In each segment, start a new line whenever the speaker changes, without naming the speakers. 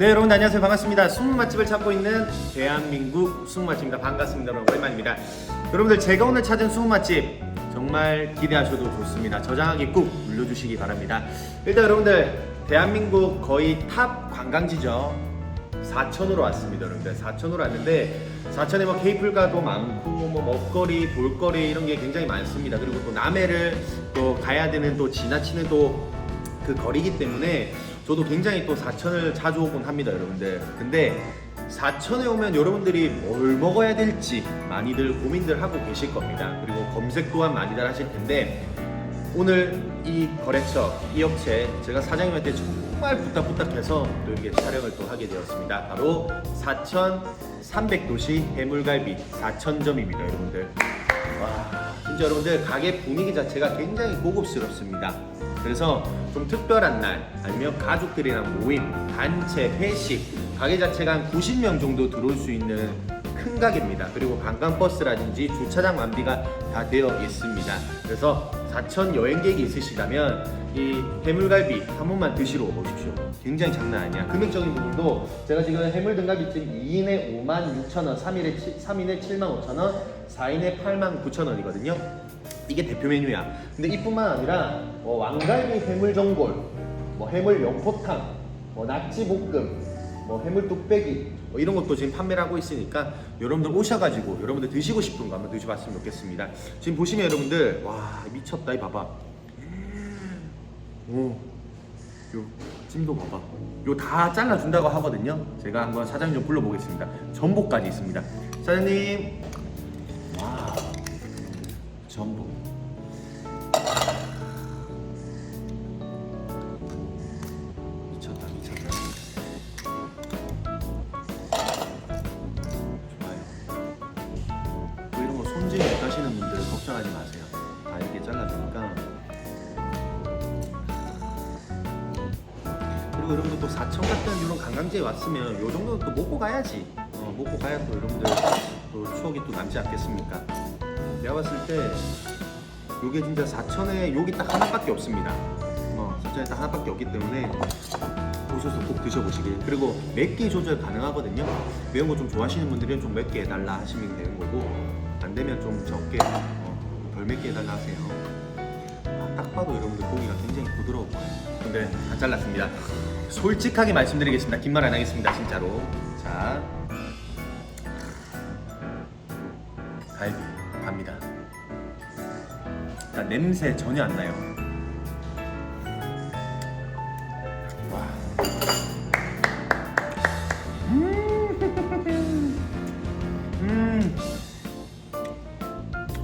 네 여러분 안녕하세요. 반갑습니다. 숨은 맛집을 찾고 있는 대한민국 숨은 맛집입니다. 반갑습니다 여러분. 오랜만입니다. 여러분들 제가 오늘 찾은 숨은 맛집 정말 기대하셔도 좋습니다. 저장하기 꾹 눌러주시기 바랍니다. 일단 여러분들 대한민국 거의 탑 관광지죠. 사천으로 왔습니다 여러분들. 사천으로 왔는데 사천에 뭐 케이플가도 많고 뭐 먹거리 볼거리 이런 게 굉장히 많습니다. 그리고 또 남해를 또 가야 되는 또 지나치는 또 그 거리기 때문에 저도 굉장히 또 사천을 자주 오곤 합니다 여러분들. 근데 사천에 오면 여러분들이 뭘 먹어야 될지 많이들 고민들 하고 계실 겁니다. 그리고 검색 또한 많이들 하실 텐데 오늘 이 거래처 이 업체 제가 사장님한테 정말 부탁 부탁해서 또 이게 촬영을 또 하게 되었습니다. 바로 사천 300도시 해물갈비 사천점입니다 여러분들. 와 진짜 여러분들 가게 분위기 자체가 굉장히 고급스럽습니다 그래서 좀 특별한 날 아니면 가족들이랑 모임 단체 회식 가게 자체가 한 90명 정도 들어올 수 있는 큰 가게입니다. 그리고 관광버스라든지 주차장 완비가 다 되어 있습니다. 그래서 사천 여행객이 있으시다면 이 해물갈비 한 번만 드시러 오십시오. 굉장히 장난 아니야. 금액적인 부분도 제가 지금 해물 등갈비찜 2인에 5만 6천 원 3인에, 3인에 7만 5천 원 4인에 8만 9천 원이거든요 이게 대표 메뉴야 근데 이뿐만 아니라 뭐 왕갈비 해물 전골 뭐 해물 연포탕 뭐 낙지 볶음 뭐 해물 뚝배기 뭐 이런 것도 지금 판매를 하고 있으니까 여러분들 오셔가지고 여러분들 드시고 싶은 거 한번 드셔봤으면 좋겠습니다 지금 보시면 여러분들 와 미쳤다 이 봐봐 오, 요 찜도 봐봐. 요 다 잘라준다고 하거든요. 제가 한번 사장님 좀 불러보겠습니다. 전복까지 있습니다. 사장님. 걱정하지 마세요. 다 이렇게 잘라주니까. 그리고 여러분들 또 사천 같은 이런 관광지에 왔으면 요 정도는 또 먹고 가야지. 어, 먹고 가야 또 여러분들 또 추억이 또 남지 않겠습니까? 내가 봤을 때 요게 진짜 사천에 여기 딱 하나밖에 없습니다. 어, 사천에 딱 하나밖에 없기 때문에 오셔서 꼭 드셔보시길. 그리고 맵기 조절 가능하거든요. 매운 거 좀 좋아하시는 분들은 좀 맵게 해달라 하시면 되는 거고 안 되면 좀 적게 어, 덜 맵게 해달라 하세요. 아, 딱 봐도 여러분들 고기가 굉장히 부드러워 보여요. 근데 다 잘랐습니다. 솔직하게 말씀드리겠습니다. 긴 말 안 하겠습니다. 진짜로. 자, 갈비 갑니다. 자, 냄새 전혀 안 나요. 와. 음. 음.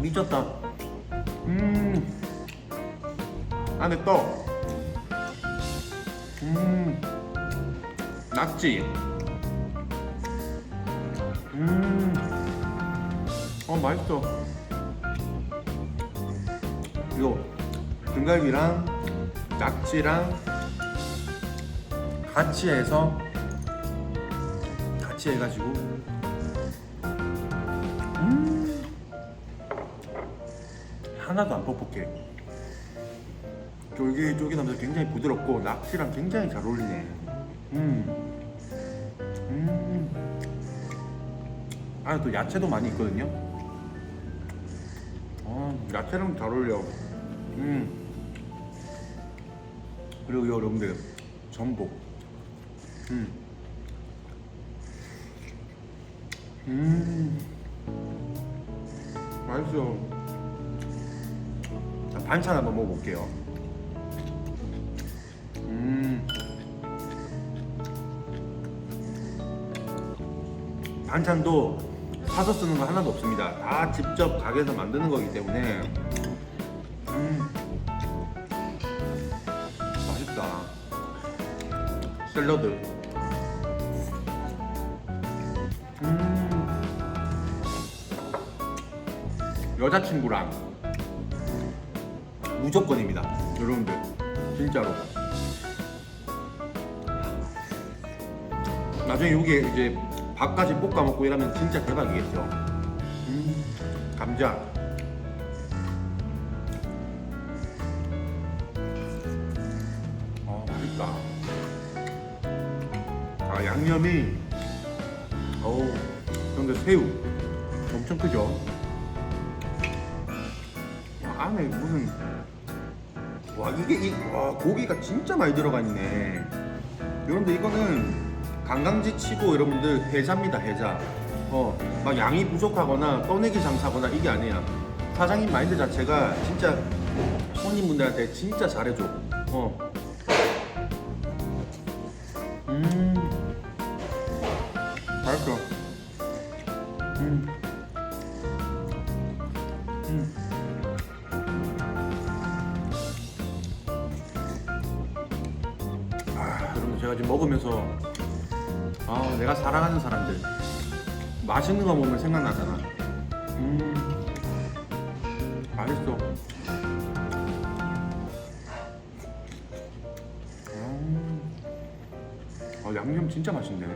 미쳤다. 안에 떡. 음. 낙지. 음. 어, 맛있어. 이거 등갈비랑 낙지랑 같이 해서 같이 해가지고 음 하나도 안 뻑뻑해 쫄깃쫄깃하면서 굉장히 부드럽고 낙지랑 굉장히 잘 어울리네 음. 음. 안에 또 야채도 많이 있거든요 어, 야채랑 잘 어울려 음. 그리고 여러분들 전복 음. 음. 맛있어 자, 반찬 한번 먹어볼게요 반찬도 사서 쓰는 거 하나도 없습니다. 다 직접 가게에서 만드는 거기 때문에 음. 맛있다. 샐러드. 음. 여자친구랑 무조건입니다. 여러분들 진짜로. 나중에 여기에 이제 밥까지 볶아 먹고 이러면 진짜 대박이겠죠. 음, 감자. 어, 맛있다. 아 양념이 어우 근데 새우 엄청 크죠? 와, 안에 무슨 와 이게 이, 와 고기가 진짜 많이 들어가 있네 여러분들 이거는 관광지 치고 여러분들 해자입니다 해자 어 막 양이 부족하거나 떠내기 장사거나 이게 아니야 사장님 마인드 자체가 진짜 손님분들한테 진짜 잘해줘 어 음. 맛있어. 음. 음. 아, 여러분 제가 지금 먹으면서 아, 내가 사랑하는 사람들 맛있는 거 먹으면 생각나잖아. 음. 맛있어. 음. 아, 양념 진짜 맛있네.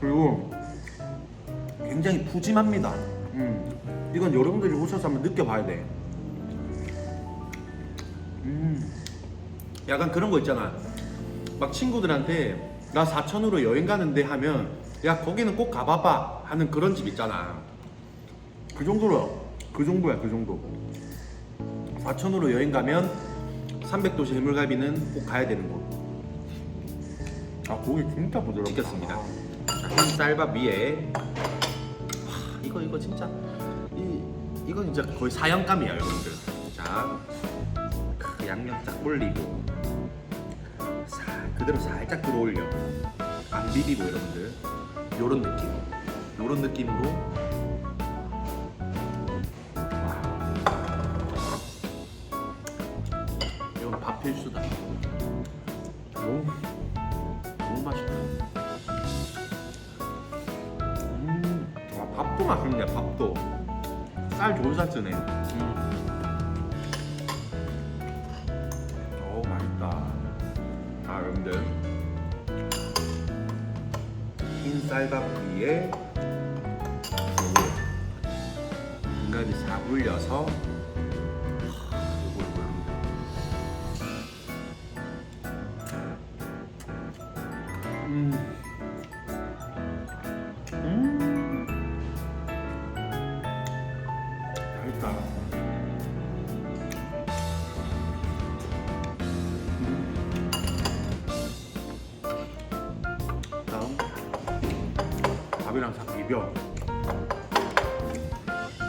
그리고 굉장히 푸짐합니다. 음, 이건 여러분들이 오셔서 한번 느껴봐야 돼. 음, 약간 그런 거 있잖아. 막 친구들한테 나 사천으로 여행 가는데 하면 야 거기는 꼭 가봐봐 하는 그런 집 있잖아. 그 정도로 그 정도야 그 정도. 사천으로 여행 가면 300도시 해물갈비는 꼭 가야 되는 곳. 아 고기 진짜 부드럽다. 시켰습니다. 자, 흰 쌀밥 위에 와, 이거 이거 진짜 이 이거 진짜 거의 사형감이야 여러분들. 자그 양념 딱 올리고 살 그대로 살짝 들어올려. 안 비비고 여러분들 요런 느낌. 요런 느낌으로 와. 이건 밥 필수다. 오. 너무 맛있다. 음, 아, 밥도 맛있네, 밥도. 쌀 좋은 쌀 쓰네. 음. 쌀밥 위에 요거 중간에 싹 올려서 밥이랑 싹 비벼.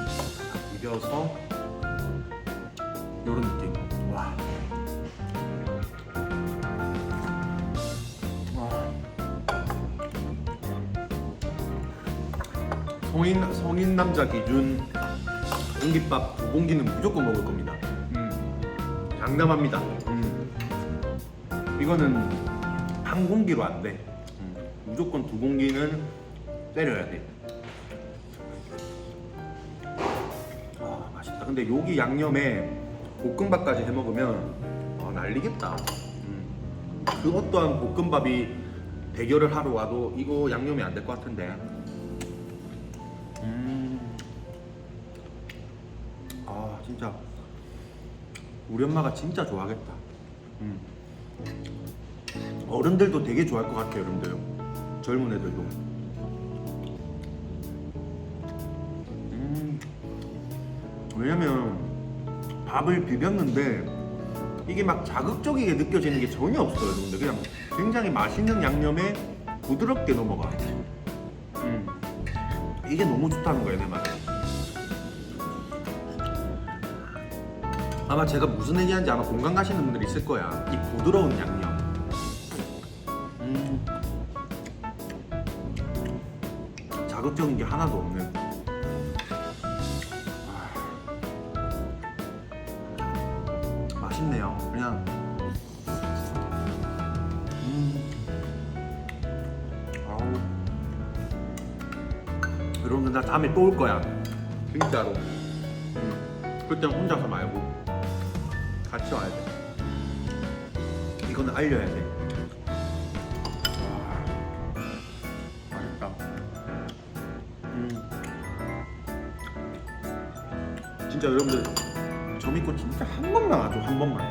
싹 비벼서 요런 느낌. 와. 와. 성인 성인 남자 기준 공깃밥 두 공기는 무조건 먹을 겁니다. 음, 장담합니다. 음. 이거는 한 공기로 안 돼. 음, 무조건 두 공기는 때려야 돼. 아 맛있다. 근데 여기 양념에 볶음밥까지 해 먹으면 아, 난리겠다. 음. 그 어떠한 볶음밥이 대결을 하러 와도 이거 양념이 안 될 것 같은데. 음. 아 진짜 우리 엄마가 진짜 좋아하겠다. 음. 어른들도 되게 좋아할 것 같아요, 여러분들. 젊은 애들도. 왜냐면 밥을 비볐는데 이게 막 자극적이게 느껴지는 게 전혀 없어요, 여러분들. 그냥 굉장히 맛있는 양념에 부드럽게 넘어가. 음. 이게 너무 좋다는 거예요, 내 말에. 아마 제가 무슨 얘기하는지 아마 공감 가시는 분들이 있을 거야. 이 부드러운 양념. 음. 자극적인 게 하나도 없는. 맛있네요. 그냥. 음. 아우. 여러분들 나 다음에 또 올 거야. 진짜로. 음. 그땐 혼자서 말고 같이 와야 돼. 이거는 알려야 돼. 와, 맛있다. 음. 진짜 여러분들 저 믿고 진짜 한 번만 와줘 한 번만.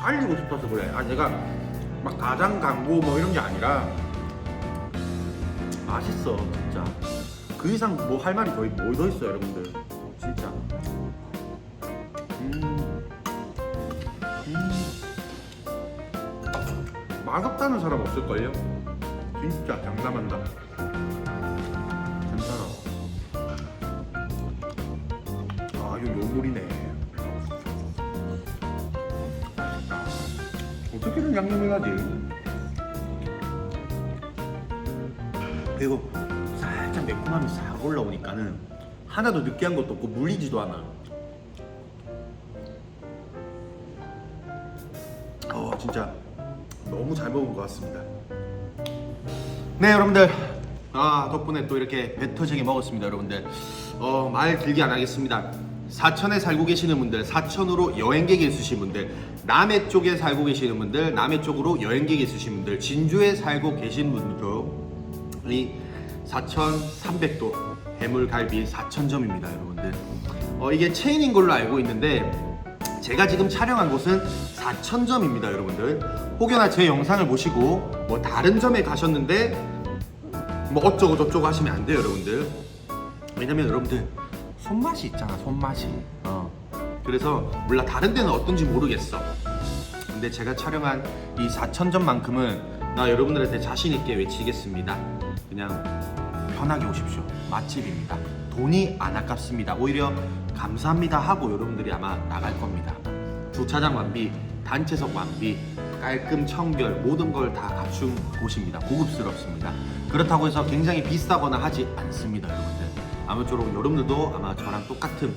알리고 싶어서 그래. 아 내가 막 가장 강고 뭐 이런 게 아니라 맛있어 진짜 그 이상 뭐 할 말이 더, 뭐더 있어요 여러분들 진짜 음. 음. 맛없다는 사람 없을걸요? 진짜 장담한다 양념해야지. 그리고 살짝 매콤함이 싹 올라오니까는 하나도 느끼한 것도 없고 물리지도 않아. 어 진짜 너무 잘 먹은 것 같습니다. 네 여러분들. 아 덕분에 또 이렇게 배 터지게 먹었습니다 여러분들. 어 말 길게 안 하겠습니다 사천에 살고 계시는 분들 사천으로 여행객 있으신 분들 남해 쪽에 살고 계시는 분들 남해 쪽으로 여행객 있으신 분들 진주에 살고 계신 분들도 이 사천 300도 해물갈비 4천점입니다 여러분들. 어 이게 체인인 걸로 알고 있는데 제가 지금 촬영한 곳은 4천점입니다 여러분들. 혹여나 제 영상을 보시고 뭐 다른 점에 가셨는데 뭐 어쩌고 저쩌고 하시면 안 돼요 여러분들. 왜냐면 여러분들 손맛이 있잖아 손맛이. 어. 그래서 몰라 다른 데는 어떤지 모르겠어. 근데 제가 촬영한 이 4천점만큼은 나 여러분들한테 자신 있게 외치겠습니다. 그냥 편하게 오십시오. 맛집입니다. 돈이 안 아깝습니다. 오히려 감사합니다 하고 여러분들이 아마 나갈 겁니다. 주차장 완비 단체석 완비 깔끔 청결 모든 걸 다 갖춘 곳입니다. 고급스럽습니다. 그렇다고 해서 굉장히 비싸거나 하지 않습니다 여러분들 아무쪼록 여러분들도 아마 저랑 똑같은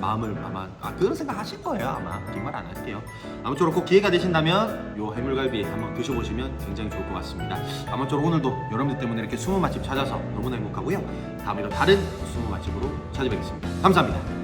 마음을 아마 아, 그런 생각 하실 거예요. 아마 뒷말 안 할게요. 아무쪼록 꼭 기회가 되신다면 요 해물갈비 한번 드셔보시면 굉장히 좋을 것 같습니다. 아무쪼록 오늘도 여러분들 때문에 이렇게 숨은 맛집 찾아서 너무나 행복하고요. 다음에도 다른 숨은 맛집으로 찾아뵙겠습니다. 감사합니다